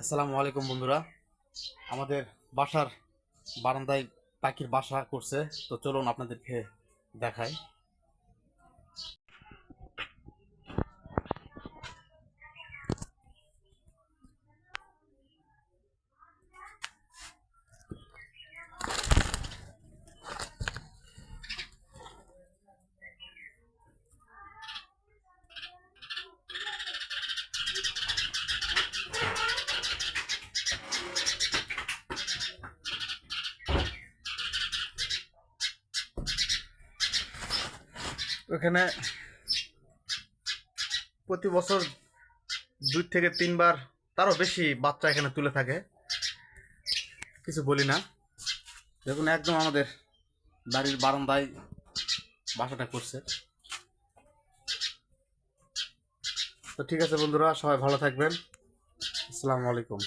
আসসালামু আলাইকুম বন্ধুরা। আমাদের বাসার বারান্দায় পাখির বাসা করছে তো চলুন আপনাদেরকে দেখাই। এখানে প্রতি বছর দুই থেকে তিনবার তারও বেশি বাচ্চা এখানে তুলে থাকে। কিছু বলি না। দেখুন, একদম আমাদের বাড়ির বারান্দায় বাসাটা করছে। তো ঠিক আছে বন্ধুরা, সবাই ভালো থাকবেন। আসসালামু আলাইকুম।